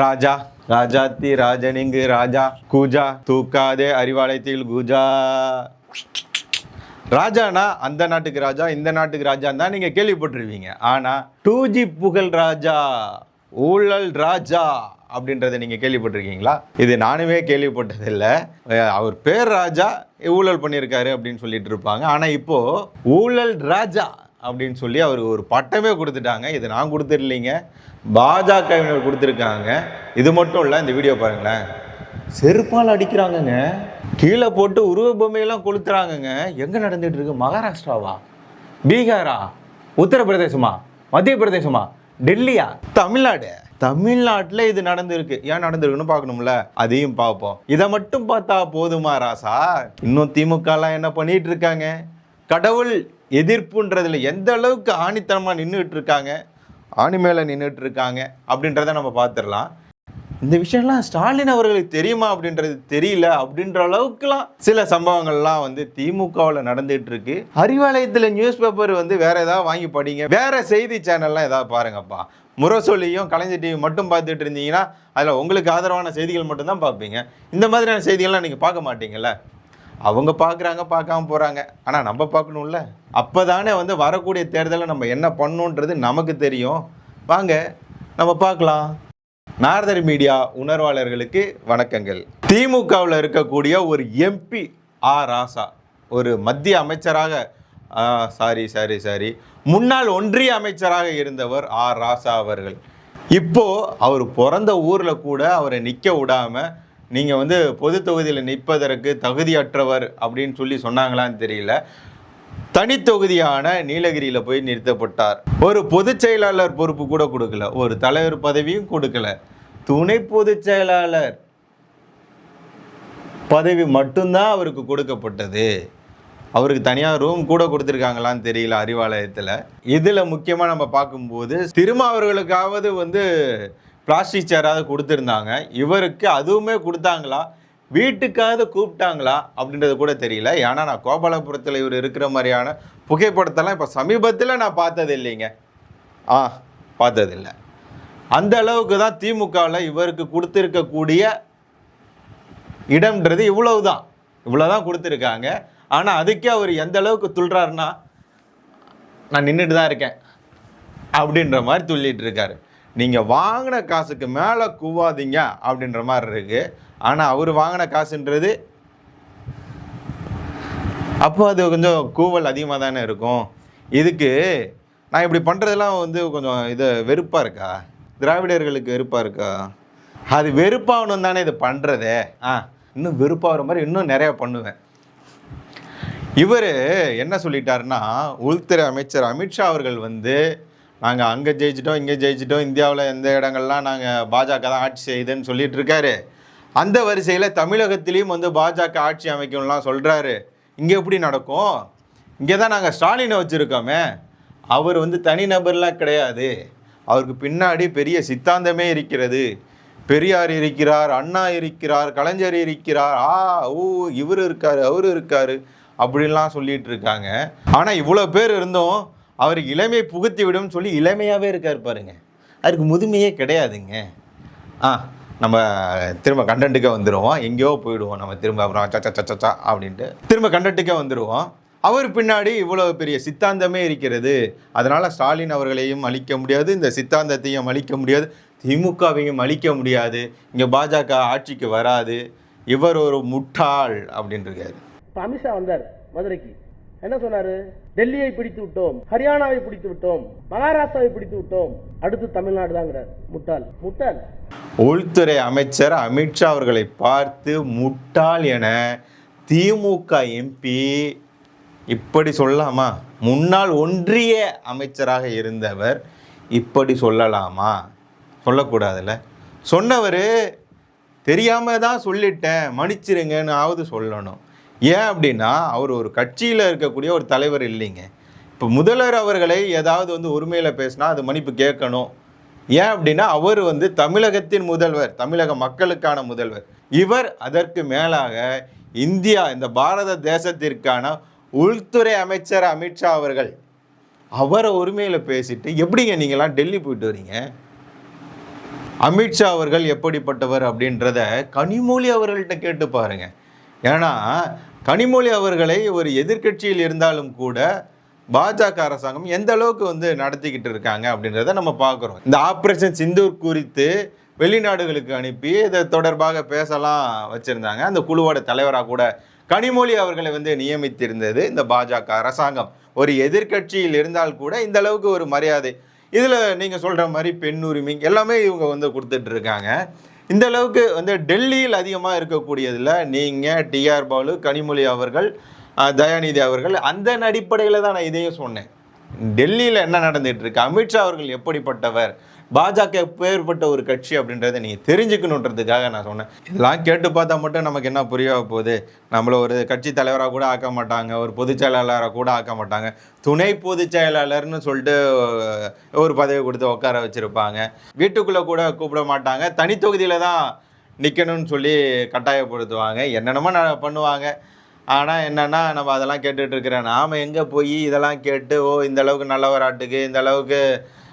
ராஜா ராஜாத்தி ராஜனிங்கு ராஜா கூஜா தூக்காதே அறிவாலயத்தில் கூஜா. ராஜானா அந்த நாட்டுக்கு ராஜா இந்த நாட்டுக்கு ராஜா தான் நீங்க கேள்விப்பட்டிருவீங்க ஆனா டூ ஜி புகழ் ராஜா ஊழல் ராஜா அப்படின்றத நீங்க கேள்விப்பட்டிருக்கீங்களா? இது நானுமே கேள்விப்பட்டதில்லை. அவர் பேர் ராஜா ஊழல் பண்ணியிருக்காரு அப்படின்னு சொல்லிட்டு இருப்பாங்க. ஆனா இப்போ ஊழல் ராஜா அப்படின்னு சொல்லி அவருக்கு ஒரு பட்டமே கொடுத்துட்டாங்க. இது நான் கொடுத்துடலீங்க. பாஜகவினர் கொடுத்துருக்காங்க. இது மட்டும் இல்லை இந்த வீடியோ பாருங்களேன். செருப்பால் அடிக்கிறாங்கங்க. கீழே போட்டு உருவ பொம்மையெல்லாம் கொளுத்துறாங்கங்க. எங்கே நடந்துட்டு இருக்கு? மகாராஷ்டிராவா? பீகாரா? உத்தரப்பிரதேசமா? மத்திய பிரதேசமா டெல்லியா? தமிழ்நாடு? தமிழ்நாட்டில் இது நடந்திருக்கு. ஏன் நடந்திருக்குன்னு பார்க்கணும்ல? அதையும் பார்ப்போம். இதை மட்டும் பார்த்தா போதுமா ராசா? இன்னும் திமுகலாம் என்ன பண்ணிட்டு இருக்காங்க? கடவுள் எதிர்ப்புன்றதில் எந்த அளவுக்கு ஆணித்தனமாக நின்றுட்டு இருக்காங்க ஆணி மேலே நின்றுட்டு இருக்காங்க அப்படின்றத நம்ம பார்த்துடலாம். இந்த விஷயம்லாம் ஸ்டாலின் அவர்களுக்கு தெரியுமா அப்படின்றது தெரியல அப்படின்ற அளவுக்குலாம் சில சம்பவங்கள்லாம் வந்து திமுகவில் நடந்துட்டு இருக்கு அறிவாலயத்தில் நியூஸ் பேப்பர் வந்து வேற ஏதாவது வாங்கி படிங்க. வேற செய்தி சேனல்லாம் ஏதாவது பாருங்கப்பா. முரசொலியும் கலைஞர் டிவி மட்டும் பார்த்துட்டு இருந்தீங்கன்னா அதில் உங்களுக்கு ஆதரவான செய்திகள் மட்டும்தான் பார்ப்பீங்க. இந்த மாதிரியான செய்திகள்லாம் நீங்கள் பார்க்க மாட்டீங்கல்ல? அவங்க பார்க்குறாங்க பார்க்காம போகிறாங்க ஆனால் நம்ம பார்க்கணும்ல. அப்போ தானே வந்து வரக்கூடிய தேர்தலில் நம்ம என்ன பண்ணணுன்றது நமக்கு தெரியும். வாங்க நம்ம பார்க்கலாம். நாரதர் மீடியா உணர்வாளர்களுக்கு வணக்கங்கள். திமுகவில் இருக்கக்கூடிய ஒரு எம்பி ஆ ராசா ஒரு மத்திய அமைச்சராக சாரி சாரி சாரி முன்னாள் ஒன்றிய அமைச்சராக இருந்தவர் ஆர். ராசா அவர்கள். இப்போது அவர் பிறந்த ஊரில் கூட அவரை நிற்க விடாமல் நீங்கள் வந்து பொது தொகுதியில் நிற்பதற்கு தகுதியற்றவர் அப்படின்னு சொல்லி சொன்னாங்களான்னு தெரியல. தனித்தொகுதியான நீலகிரியில் போய் நிறுத்தப்பட்டார். ஒரு பொதுச் செயலாளர் பொறுப்பு கூட கொடுக்கல. ஒரு தலைவர் பதவியும் கொடுக்கல. துணை பொதுச் செயலாளர் பதவி மட்டும்தான் அவருக்கு கொடுக்கப்பட்டது. அவருக்கு தனியாக ரூம் கூட கொடுத்துருக்காங்களான்னு தெரியல அறிவாலயத்தில். இதில் முக்கியமாக நம்ம பார்க்கும்போது திரும்ப அவர்களுக்காவது வந்து பிளாஸ்டிக் சேராவது கொடுத்துருந்தாங்க. இவருக்கு அதுவுமே கொடுத்தாங்களா? வீட்டுக்காவது கூப்பிட்டாங்களா? அப்படின்றது கூட தெரியல. ஏன்னா நான் கோபாலபுரத்தில் இவர் இருக்கிற மாதிரியான புகைப்படத்தெல்லாம் இப்போ சமீபத்தில் நான் பார்த்தது இல்லைங்க. ஆ பார்த்ததில்லை. அந்த அளவுக்கு தான் திமுகவில் இவருக்கு கொடுத்துருக்கக்கூடிய இடம்ன்றது இவ்வளவு தான் இவ்வளோ தான் கொடுத்துருக்காங்க. ஆனால் அதுக்கே அவர் எந்த அளவுக்கு துள்ளுறாருன்னா நான் நின்றுட்டு தான் இருக்கேன். அப்படின்ற மாதிரி துள்ளிட்டு இருக்காரு. நீங்கள் வாங்கின காசுக்கு மேலே கூவாதீங்க அப்படின்ற மாதிரி இருக்கு. ஆனால் அவர் வாங்கின காசுன்றது அப்போ அது கொஞ்சம் கூவல் அதிகமாக தானே இருக்கும். இதுக்கு நான் இப்படி பண்ணுறதெல்லாம் வந்து கொஞ்சம் இது வெறுப்பாக இருக்கா? திராவிடர்களுக்கு வெறுப்பாக இருக்கா? அது வெறுப்பாகணும் தானே இது பண்ணுறதே ஆ இன்னும் வெறுப்பாகிற மாதிரி இன்னும் நிறையா பண்ணுவேன். இவர் என்ன சொல்லிட்டாருன்னா உள்துறை அமைச்சர் அமித்ஷா அவர்கள் வந்து நாங்கள் அங்கே ஜெயிச்சிட்டோம் இங்கே ஜெயிச்சிட்டோம். இந்தியாவில் எந்த இடங்கள்லாம் நாங்கள் பாஜக தான் ஆட்சி செய்யுதுன்னு சொல்லிட்டு இருக்காரு. அந்த வரிசையில் தமிழகத்திலையும் வந்து பாஜக ஆட்சி அமைக்கணும்லாம் சொல்கிறாரு இங்கே எப்படி நடக்கும்? இங்கே தான் நாங்கள் ஸ்டாலினை வச்சுருக்கோமே. அவர் வந்து தனிநபர்லாம் கிடையாது. அவருக்கு பின்னாடி பெரிய சித்தாந்தமே இருக்கிறது. பெரியார் இருக்கிறார் அண்ணா இருக்கிறார் கலைஞர் இருக்கிறார். ஆ ஊ இவர் இருக்கார் அவர் இருக்கார். அப்படின்லாம் சொல்லிகிட்டு இருக்காங்க. ஆனால் இவ்வளோ பேர் இருந்தும் அவருக்கு இளமையை புகுத்தி விடும் சொல்லி இளமையாகவே இருக்கார் பாருங்க. அதுக்கு முதுமையே கிடையாதுங்க. ஆ நம்ம திரும்ப கண்டென்ட்டுக்கே வந்துடுவோம் எங்கேயோ போயிடுவோம் நம்ம திரும்ப அப்புறம் சச்சா சச்சா அப்படின்ட்டு. திரும்ப கண்டென்ட்டுக்கே வந்துடுவோம் அவர் பின்னாடி இவ்வளோ பெரிய சித்தாந்தமே இருக்கிறது. அதனால் ஸ்டாலின் அவர்களையும் அழிக்க முடியாது இந்த சித்தாந்தத்தையும் அழிக்க முடியாது திமுகவையும் அழிக்க முடியாது. இங்கே பாஜக ஆட்சிக்கு வராது. இவர் ஒரு முட்டாள் அப்படின்ட்டு இருக்காரு அமித்ஷா வந்தார் மதுரைக்கு. என்ன சொன்னாரு? டெல்லியை பிடித்து விட்டோம் ஹரியானாவை பிடித்து விட்டோம் மகாராஷ்டிராவை பிடித்து விட்டோம். அடுத்து தமிழ்நாடு தாங்கிறார் முட்டாள். முட்டாள். உள்துறை அமைச்சர் அமித்ஷா அவர்களை பார்த்து முட்டாள் என திமுக எம்பி இப்படி சொல்லலாமா? முன்னாள் ஒன்றிய அமைச்சராக இருந்தவர் இப்படி சொல்லலாமா? சொல்லக்கூடாதுல்ல. சொன்னவர் தெரியாம தான் சொல்லிட்டேன் மன்னிச்சிருங்கன்னு ஆவது சொல்லணும். ஏன் அப்படின்னா அவர் ஒரு கட்சியில் இருக்கக்கூடிய ஒரு தலைவர் இல்லைங்க. இப்போ முதல்வர் அவர்களை ஏதாவது வந்து உரிமையில் பேசினா அது மன்னிப்பு கேட்கணும். ஏன் அப்படின்னா அவர் வந்து தமிழகத்தின் முதல்வர் தமிழக மக்களுக்கான முதல்வர். இவர் அதற்கு மேலாக இந்தியா இந்த பாரத தேசத்திற்கான உள்துறை அமைச்சர் அமித்ஷா அவர்கள் அவரை உரிமையில் பேசிட்டு எப்படிங்க நீங்களாம் டெல்லி போயிட்டு வரீங்க? அமித்ஷா அவர்கள் எப்படிப்பட்டவர் அப்படின்றத கனிமொழி அவர்கள்ட்ட கேட்டு பாருங்கள் ஏன்னா கனிமொழி அவர்களை ஒரு எதிர்க்கட்சியில் இருந்தாலும் கூட பாஜக அரசாங்கம் எந்த அளவுக்கு வந்து நடத்திக்கிட்டு இருக்காங்க அப்படின்றத நம்ம பார்க்குறோம். இந்த ஆப்ரேஷன் சிந்தூர் குறித்து வெளிநாடுகளுக்கு அனுப்பி இதை தொடர்பாக பேசலாம் வச்சுருந்தாங்க. அந்த குழுவோட தலைவராக கூட கனிமொழி அவர்களை வந்து நியமித்திருந்தது இந்த பாஜக அரசாங்கம். ஒரு எதிர்க்கட்சியில் இருந்தால் கூட இந்த அளவுக்கு ஒரு மரியாதை. இதில் நீங்கள் சொல்கிற மாதிரி பெண் உரிமை எல்லாமே இவங்க வந்து கொடுத்துட்ருக்காங்க இந்த அளவுக்கு வந்து டெல்லியில் அதிகமாக இருக்கக்கூடியதில் நீங்கள் டிஆர் பாலு கனிமொழி அவர்கள் தயாநிதி அவர்கள் அந்த அடிப்படையில் தான் நான் இதையும் சொன்னேன். டெல்லியில் என்ன நடந்துட்டு இருக்கு? அமித்ஷா அவர்கள் எப்படிப்பட்டவர்? பாஜக பேர்பட்ட ஒரு கட்சி அப்படின்றத நீங்கள் தெரிஞ்சுக்கணுன்றதுக்காக நான் சொன்னேன். இதெல்லாம் கேட்டு பார்த்தா மட்டும் நமக்கு என்ன புரிய போகுது? நம்மளை ஒரு கட்சி தலைவராக கூட ஆக்க மாட்டாங்க ஒரு பொதுச் செயலாளராக கூட ஆக்க மாட்டாங்க. துணை பொதுச் செயலாளர்னு சொல்லிட்டு ஒரு பதவி கொடுத்து உட்கார வச்சுருப்பாங்க. வீட்டுக்குள்ளே கூட கூப்பிட மாட்டாங்க. தனி தொகுதியில் தான் நிற்கணும்னு சொல்லி கட்டாயப்படுத்துவாங்க. என்னென்னமோ நான் பண்ணுவாங்க. ஆனால் என்னென்னா நம்ம அதெல்லாம் கேட்டுட்டு இருக்கிறேன் நாம் எங்கே போய் இதெல்லாம் கேட்டு ஓ இந்த அளவுக்கு நல்லவராட்டுக்கு இந்த அளவுக்கு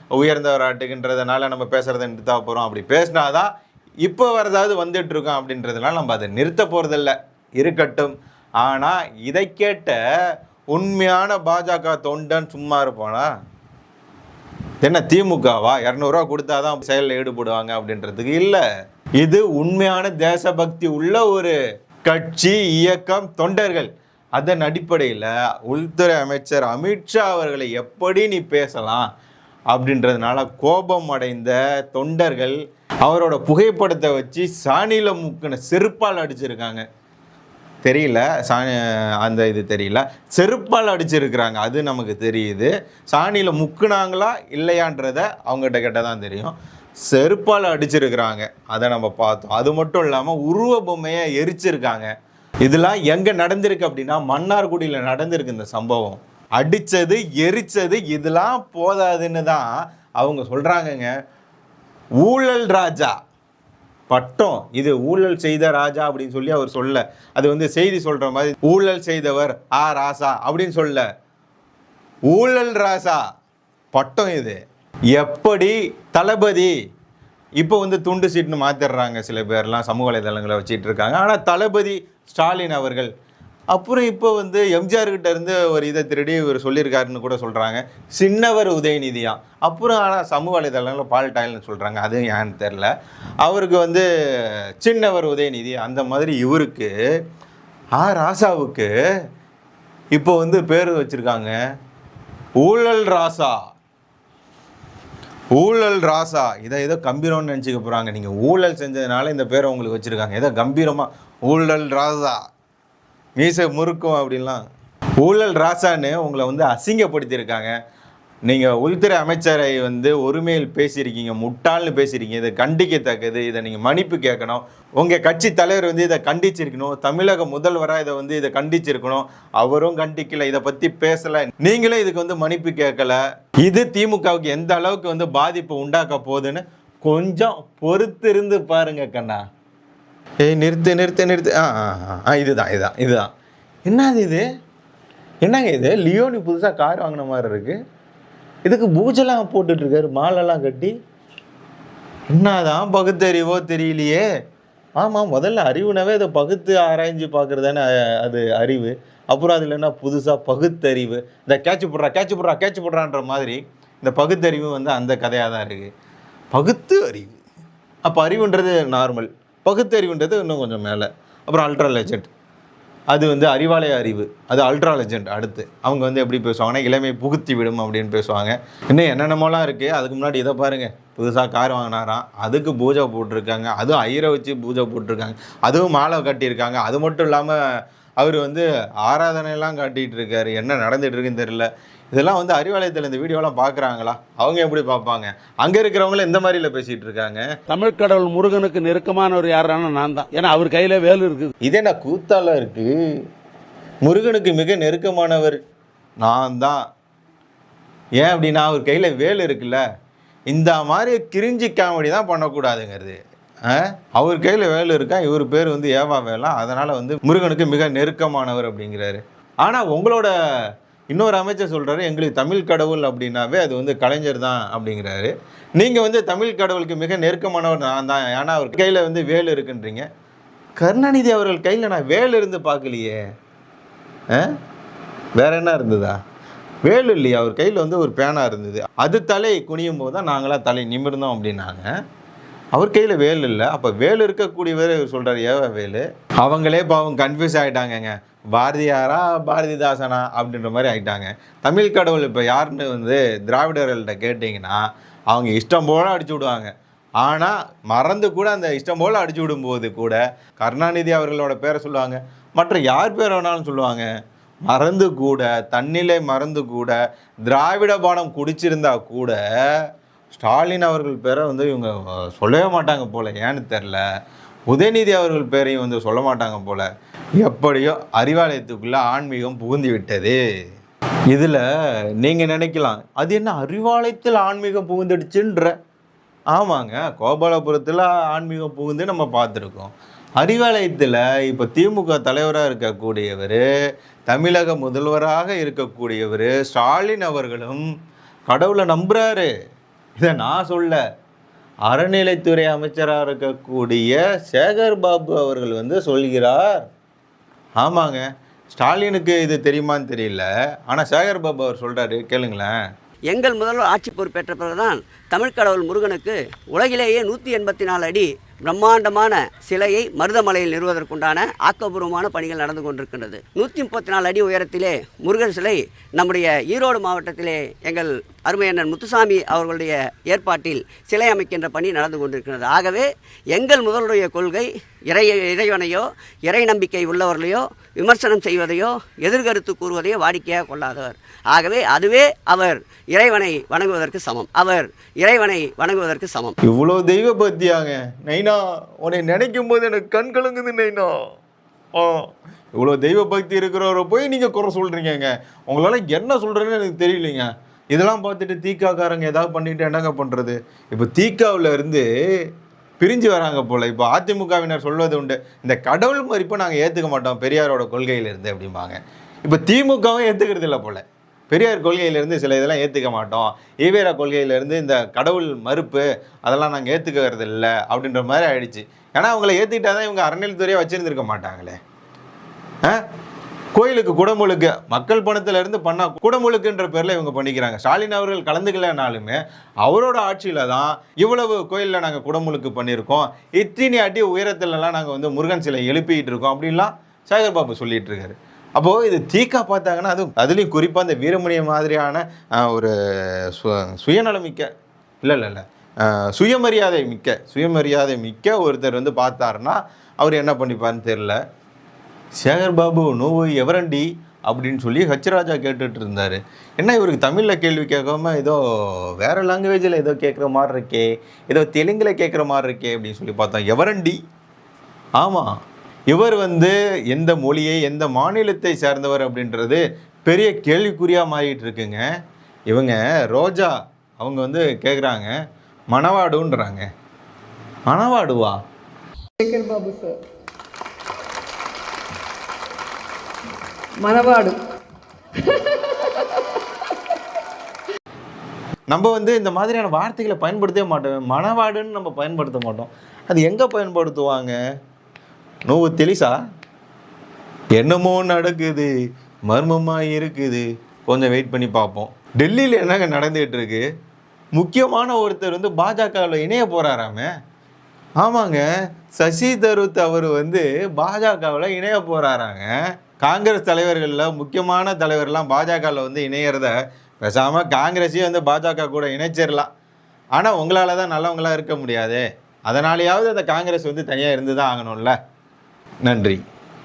உயர்ந்தவராட்டுக்குன்றதுனால நம்ம பேசுகிறத நிறுத்த போகிறோம் அப்படி பேசினாதான் இப்போ வரதாவது வந்துட்டு இருக்கோம் அப்படின்றதுனால நம்ம அதை நிறுத்த போகிறதில்ல இருக்கட்டும். ஆனால் இதை கேட்ட உண்மையான பாஜக தொண்டன் சும்மா இருப்பானா? என்ன திமுகவா? இரநூறுவா கொடுத்தாதான் செயலில் ஈடுபடுவாங்க அப்படின்றதுக்கு இல்லை. இது உண்மையான தேசபக்தி உள்ள ஒரு கட்சி இயக்கம் தொண்டர்கள். அதன் அடிப்படையில் உள்துறை அமைச்சர் அமித்ஷா அவர்களை எப்படி நீ பேசலாம்? அப்படின்றதுனால கோபம் அடைந்த தொண்டர்கள் அவரோட புகைப்படத்தை வச்சு சாணியில் முக்கின செருப்பால் அடிச்சிருக்காங்க. தெரியல சாணி அந்த இது தெரியல. செருப்பால் அடிச்சிருக்கிறாங்க அது நமக்கு தெரியுது. சாணியில் முக்குனாங்களா இல்லையான்றத அவங்ககிட்ட கேட்டால் தான் தெரியும். செருப்பால் அடிச்சிருக்கிறாங்க அதை நம்ம பார்த்தோம். அது மட்டும் இல்லாமல் உருவ பொம்மையை எரிச்சிருக்காங்க. இதெல்லாம் எங்கே நடந்திருக்கு அப்படின்னா மன்னார்குடியில் நடந்திருக்கு இந்த சம்பவம். அடித்தது எரிச்சது இதெல்லாம் போதாதுன்னு தான் அவங்க சொல்கிறாங்கங்க ஊழல் ராஜா. பட்டம் இது ஊழல் செய்த ராஜா அப்படின்னு சொல்லி அவர் சொல்ல. அது வந்து செய்தி சொல்கிற மாதிரி ஊழல் செய்தவர் ஆ ராசா அப்படின்னு சொல்ல. ஊழல் ராசா பட்டம் இது. எப்படி தளபதி இப்போ வந்து துண்டு சீட்டுன்னு மாத்திடுறாங்க சில பேர்லாம் சமூக வலைதளங்களை வச்சிட்டு இருக்காங்க ஆனால் தளபதி ஸ்டாலின் அவர்கள் அப்புறம் இப்போ வந்து எம்ஜிஆர் கிட்ட இருந்து ஒரு இதை திருடி இவர் சொல்லியிருக்காருன்னு கூட சொல்கிறாங்க சின்னவர் உதயநிதியா. அப்புறம் ஆனால் சமூக வலைதளங்களில் பால்டாயில்னு சொல்கிறாங்க அதுவும் ஏன்னு தெரில அவருக்கு வந்து சின்னவர் உதயநிதி அந்த மாதிரி இவருக்கு ஆ ராசாவுக்கு இப்போ வந்து பேர் வச்சுருக்காங்க. ஊழல் ராசா. ஊழல் ராசா. இதை ஏதோ கம்பீரம்னு நினச்சிக்க போகிறாங்க நீங்கள் ஊழல் செஞ்சதுனால இந்த பேரை உங்களுக்கு வச்சுருக்காங்க. ஏதோ கம்பீரமாக ஊழல் ராசா. மீசை முறுக்கும் அப்படின்லாம். ஊழல் ராசான்னு உங்களை வந்து அசிங்கப்படுத்தியிருக்காங்க. நீங்கள் உள்துறை அமைச்சரை வந்து ஒருமையில் பேசியிருக்கீங்க முட்டாள்னு பேசியிருக்கீங்க. இதை கண்டிக்கத்தக்கது. இதை நீங்கள் மன்னிப்பு கேட்கணும். உங்கள் கட்சி தலைவர் வந்து இதை கண்டிச்சிருக்கணும். தமிழக முதல்வராக இதை வந்து இதை கண்டிச்சிருக்கணும். அவரும் கண்டிக்கல. இதை பற்றி பேசலை. நீங்களும் இதுக்கு வந்து மன்னிப்பு கேட்கல. இது திமுகவுக்கு எந்த அளவுக்கு வந்து பாதிப்பு உண்டாக்க போகுதுன்னு கொஞ்சம் பொறுத்திருந்து பாருங்க கண்ணா. ஏய் நிறுத்து நிறுத்து நிறுத்து. ஆ ஆ ஆ, ஆ இதுதான் இதுதான் இதுதான். என்னது இது? என்னங்க இது? லியோனி புதுசாக கார் வாங்கின மாதிரி இருக்குது இதுக்கு பூஜைலாம் போட்டுட்ருக்காரு மாலெல்லாம் கட்டி. என்னதான் பகுத்தறிவோ தெரியலையே. ஆமாம் முதல்ல அறிவுனாவே இதை பகுத்து ஆராய்ஞ்சு பார்க்குறது தானே அது அறிவு. அப்புறம் அதில் என்ன புதுசாக பகுத்தறிவு? இந்த கேட்ச் போடுறா கேட்ச் போடுறா கேட்ச் போடுறான்ற மாதிரி இந்த பகுத்தறிவு வந்து அந்த கதையாக தான் இருக்குது பகுத்து அறிவு. அப்போ அறிவுன்றது நார்மல் பகுத்தறிவுன்றது இன்னும் கொஞ்சம் மேலே. அப்புறம் அல்ட்ரா லெஜெண்ட் அது வந்து அறிவாலய அறிவு. அது அல்ட்ரா லெஜெண்ட் அடுத்து. அவங்க வந்து எப்படி பேசுவாங்கன்னா இளமை புகுத்தி விடும் அப்படின்னு பேசுவாங்க. இன்னும் என்னென்னமோலாம் இருக்குது அதுக்கு முன்னாடி இதை பாருங்கள் புதுசாக கார் வாங்கினாராம். அதுக்கு பூஜை போட்டிருக்காங்க. அதுவும் ஐயரை வச்சு பூஜை போட்டிருக்காங்க. அதுவும் மாலை கட்டியிருக்காங்க. அது மட்டும் இல்லாமல் அவர் வந்து ஆராதனையெல்லாம் காட்டிகிட்டு இருக்காரு. என்ன நடந்துகிட்டு இருக்குன்னு தெரியல. இதெல்லாம் வந்து அறிவாலயத்தில் இந்த வீடியோலாம் பார்க்குறாங்களா? அவங்க எப்படி பார்ப்பாங்க? அங்கே இருக்கிறவங்களும் இந்த மாதிரில பேசிகிட்டு இருக்காங்க. தமிழ் கடவுள் முருகனுக்கு நெருக்கமானவர் யாரான நான் தான். ஏன்னா அவர் கையில வேல் இருக்குது. இது என்ன கூத்தால இருக்கு? முருகனுக்கு மிக நெருக்கமானவர் நான் தான். ஏன் அப்படின்னா அவர் கையில் வேல் இருக்குல்ல? இந்த மாதிரி கிரிஞ்சி காமெடி தான் பண்ணக்கூடாதுங்கிறது. ஆ? அவர் கையில் வேல் இருக்கா? இவர் பேர் வந்து ஏவா வேலா. அதனால் வந்து முருகனுக்கு மிக நெருக்கமானவர் அப்படிங்கிறாரு. ஆனால் உங்களோட இன்னொரு அமைச்சர் சொல்கிறாரு எங்களுக்கு தமிழ் கடவுள் அப்படின்னாவே அது வந்து கலைஞர் தான் அப்படிங்கிறாரு. நீங்கள் வந்து தமிழ் கடவுளுக்கு மிக நெருக்கமானவர் நான் தான் ஏன்னா அவர் கையில் வந்து வேல் இருக்குன்றீங்க. கருணாநிதி அவர்கள் கையில் நான் வேல் இருந்து பார்க்கலையே. ஆ? வேற என்ன இருந்ததா? வேலு இல்லையா? அவர் கையில் வந்து ஒரு பேனா இருந்தது. அது தலை குனியும் போது தான் நாங்களாம் தலை நிமிர்ந்தோம் அப்படின்னாங்க. அவர் கையில் வேல் இல்லை. அப்போ வேல் இருக்கக்கூடியவர் சொல்கிறார் ஏவ வேலு? அவங்களே பாவம் கன்ஃபியூஸ் ஆகிட்டாங்கங்க பாரதியாரா பாரதிதாசனா? அப்படின்ற மாதிரி ஆகிட்டாங்க தமிழ் கடவுள் இப்போ யாருன்னு வந்து திராவிடர்கள்ட்ட கேட்டிங்கன்னா அவங்க இஷ்டம் போல அடிச்சு விடுவாங்க. ஆனால் மறந்து கூட அந்த இஷ்டம் போல் அடிச்சு விடும்போது கூட கருணாநிதி அவர்களோட பேரை சொல்லுவாங்க. மற்ற யார் பேர் வேணாலும் சொல்லுவாங்க. மறந்து கூட தன்னிலை மறந்து கூட திராவிட பானம் குடிச்சிருந்தா கூட ஸ்டாலின் அவர்கள் பேரை வந்து இவங்க சொல்லவே மாட்டாங்க போல. ஏன்னு தெரில. உதயநிதி அவர்கள் பேரையும் வந்து சொல்ல மாட்டாங்க போல. எப்படியோ அறிவாலயத்துக்குள்ளே ஆன்மீகம் புகுந்து விட்டது. இதில் நீங்கள் நினைக்கலாம் அது என்ன அறிவாலயத்தில் ஆன்மீகம் புகுந்துடுச்சுன்ற? ஆமாங்க கோபாலபுரத்தில் ஆன்மீகம் புகுந்து நம்ம பார்த்துருக்கோம். அறிவாலயத்தில் இப்போ திமுக தலைவராக இருக்கக்கூடியவர் தமிழக முதல்வராக இருக்கக்கூடியவர் ஸ்டாலின் அவர்களும் கடவுளை நம்புகிறாரு இதை நான் சொல்ல அறநிலைத்துறை அமைச்சராக இருக்கக்கூடிய சேகர் பாபு அவர்கள் வந்து சொல்கிறார். ஆமாங்க. ஸ்டாலினுக்கு இது தெரியுமான்னு தெரியல. ஆனால் சேகர் பாபு அவர் சொல்கிறாரு கேளுங்களேன். எங்கள் முதல்வர் ஆட்சி பொறுப்பேற்ற பிறகுதான் தமிழ் கடவுள் முருகனுக்கு உலகிலேயே நூற்றி எண்பத்தி நாலு அடி பிரம்மாண்டமான சிலையை மருதமலையில் நிறுவதற்குண்டான ஆக்கப்பூர்வமான பணிகள் நடந்து கொண்டிருக்கின்றது. நூற்றி முப்பத்தி நாலு அடி உயரத்திலே முருகன் சிலை நம்முடைய ஈரோடு மாவட்டத்திலே எங்கள் அருமையண்ணன் முத்துசாமி அவர்களுடைய ஏற்பாட்டில் சிலை அமைக்கின்ற பணி நடந்து கொண்டிருக்கிறது. ஆகவே எங்கள் முதலுடைய கொள்கை இறை இறைவனையோ இறை நம்பிக்கை உள்ளவர்களையோ விமர்சனம் செய்வதையோ எதிர்கருத்து கூறுவதையோ வாடிக்கையாக கொள்ளாதவர். ஆகவே அதுவே அவர் இறைவனை வணங்குவதற்கு சமம். அவர் இறைவனை வணங்குவதற்கு சமம். இவ்வளோ தெய்வ பக்தியாங்க நைனா உன்னை நினைக்கும் போது எனக்கு கண் கலங்குது நைனா. இவ்வளோ தெய்வ பக்தி இருக்கிறவரை போய் நீங்கள் குறை சொல்கிறீங்க உங்களால் என்ன சொல்கிறேன்னு எனக்கு தெரியலைங்க. இதெல்லாம் பார்த்துட்டு தீக்காக்காரங்க ஏதாவது பண்ணிட்டு என்னங்க பண்ணுறது இப்போ தீக்காவில் இருந்து பிரிஞ்சு வராங்க போல். இப்போ அதிமுகவினர் சொல்வது உண்டு. இந்த கடவுள் மதிப்பை நாங்கள் ஏற்றுக்க மாட்டோம். பெரியாரோட கொள்கையிலிருந்து அப்படிம்பாங்க. இப்போ திமுகவும் ஏற்றுக்கிறது இல்லை போல். பெரியார் கொள்கையிலேருந்து சில இதெல்லாம் ஏற்றுக்க மாட்டோம். ஈவேரா கொள்கையிலேருந்து இந்த கடவுள் மறுப்பு அதெல்லாம் நாங்கள் ஏற்றுக்கிறது இல்லை அப்படின்ற மாதிரி ஆயிடுச்சு. ஏன்னா அவங்கள ஏற்றுக்கிட்டா தான் இவங்க அறநிலைத்துறையாக வச்சுருந்துருக்க மாட்டாங்களே. ஆ? கோயிலுக்கு குடமுழுக்கு. மக்கள் பணத்துல இருந்து பண்ணா குடமுழுக்குன்ற பேரில் இவங்க பண்ணிக்கிறாங்க. ஸ்டாலின் அவர்கள் கலந்துக்கலனாலுமே அவரோட ஆட்சியில தான் இவ்வளவு கோயிலில் நாங்கள் குடமுழுக்கு பண்ணியிருக்கோம். இத்தினி அடி உயரத்துலலாம் நாங்கள் வந்து முருகன் சிலை எழுப்பிக்கிட்டு இருக்கோம் அப்படின்லாம் சேகர் பாபு சொல்லிட்டு இருக்காரு. அப்போது இது தீக்கா பார்த்தாங்கன்னா அதுவும் அதுலேயும் குறிப்பாக இந்த வீரமணிய மாதிரியான ஒரு சு சுயநலமிக்க இல்லை இல்லை இல்லை சுயமரியாதை மிக்க சுயமரியாதை மிக்க ஒருத்தர் வந்து பார்த்தாருன்னா அவர் என்ன பண்ணிப்பாருன்னு தெரில சேகர் பாபு நோவு எவரண்டி அப்படின்னு சொல்லி ஹச்ராஜா கேட்டுட்டு இருந்தார் என்ன இவருக்கு தமிழில் கேள்வி கேட்காம ஏதோ வேறு லாங்குவேஜில் ஏதோ கேட்குற மாதிரி இருக்கே ஏதோ தெலுங்கில் கேட்குற மாதிரி இருக்கே அப்படின்னு சொல்லி பார்த்தோம். எவரண்டி? ஆமாம் இவர் வந்து எந்த மொழியை எந்த மாநிலத்தை சேர்ந்தவர் அப்படின்றது பெரிய கேள்விக்குறியாக மாறிட்டு இருக்குங்க இவங்க ரோஜா அவங்க வந்து கேட்குறாங்க மணவாடுன்றாங்க. மணவாடுவா? சேகர் பாபு சார். மணவாடு நம்ம வந்து இந்த மாதிரியான வார்த்தைகளை பயன்படுத்தவே மாட்டோம். மணவாடுன்னு நம்ம பயன்படுத்த மாட்டோம். அது எங்கே பயன்படுத்துவாங்க? நோவு தெளிசா? என்னமோ நடக்குது. மர்மமாக இருக்குது. கொஞ்சம் வெயிட் பண்ணி பார்ப்போம். டெல்லியில் என்னங்க நடந்துகிட்டு இருக்கு முக்கியமான ஒருத்தர் வந்து பாஜகவில் இணைய போகிறாராமே ஆமாங்க. சசி தருத் அவர் வந்து பாஜகவில் இணைய போகிறாராங்க காங்கிரஸ் தலைவர்களில் முக்கியமான தலைவர்லாம் பாஜகவில் வந்து இணையிறத பேசாமல் காங்கிரஸையும் வந்து பாஜக கூட இணைச்சிடலாம் ஆனால் உங்களால் தான் நல்லவங்களா இருக்க முடியாதே. அதனாலேயாவது அந்த காங்கிரஸ் வந்து தனியாக இருந்து தான் ஆகணும்ல. நன்றி.